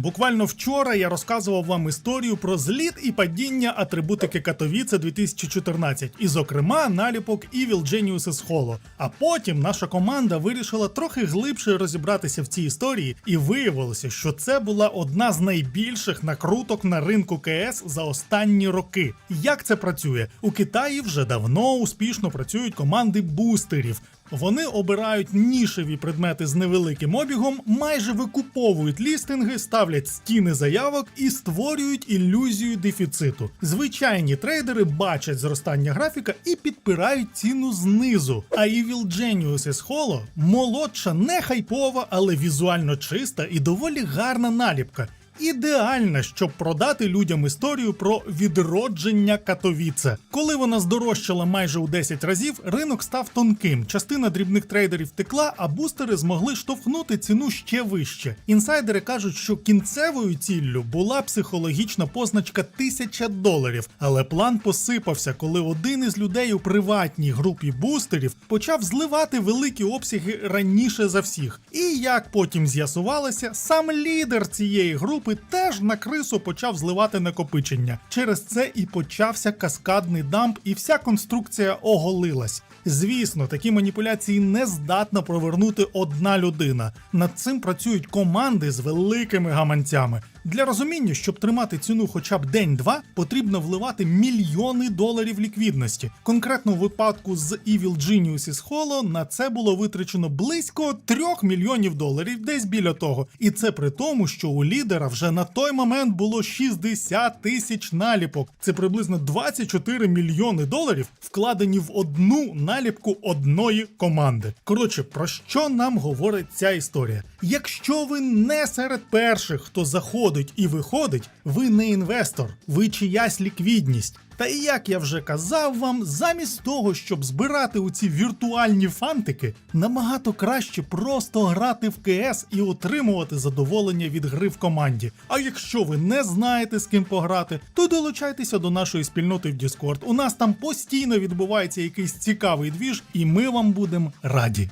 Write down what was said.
Буквально вчора я розказував вам історію про зліт і падіння атрибутики Катовіце 2014, і, зокрема, наліпок Evil Geniuses Holo. А потім наша команда вирішила трохи глибше розібратися в цій історії, і виявилося, що це була одна з найбільших накруток на ринку КС за останні роки. Як це працює? У Китаї вже давно успішно працюють команди бустерів. Вони обирають нішеві предмети з невеликим обігом, майже викуповують лістинги, ставлять стіни заявок і створюють ілюзію дефіциту. Звичайні трейдери бачать зростання графіка і підпирають ціну знизу. А Evil із Holo молодша, не хайпова, але візуально чиста і доволі гарна наліпка. Ідеальна, щоб продати людям історію про відродження Катовіце. Коли вона здорожчала майже у 10 разів, ринок став тонким. Частина дрібних трейдерів втекла, а бустери змогли штовхнути ціну ще вище. Інсайдери кажуть, що кінцевою ціллю була психологічна позначка 1000 доларів, але план посипався, коли один із людей у приватній групі бустерів почав зливати великі обсяги раніше за всіх. І як потім з'ясувалося, сам лідер цієї групи теж на крису почав зливати накопичення. Через це і почався каскадний дамп, і вся конструкція оголилась. Звісно, такі маніпуляції не здатна провернути одна людина. Над цим працюють команди з великими гаманцями. Для розуміння, щоб тримати ціну хоча б день-два, потрібно вливати мільйони доларів ліквідності. Конкретно в випадку з Evil Geniuses Holo на це було витрачено близько 3 мільйонів доларів, десь біля того. І це при тому, що у лідера вже на той момент було 60 тисяч наліпок. Це приблизно 24 мільйони доларів, вкладені в одну наліпку одної команди. Коротше, про що нам говорить ця історія? Якщо ви не серед перших, хто заходить і виходить, ви не інвестор, ви чиясь ліквідність. Та і як я вже казав вам, замість того, щоб збирати у ці віртуальні фантики, набагато краще просто грати в КС і отримувати задоволення від гри в команді. А якщо ви не знаєте з ким пограти, то долучайтеся до нашої спільноти в Discord. У нас там постійно відбувається якийсь цікавий двіж, і ми вам будемо раді.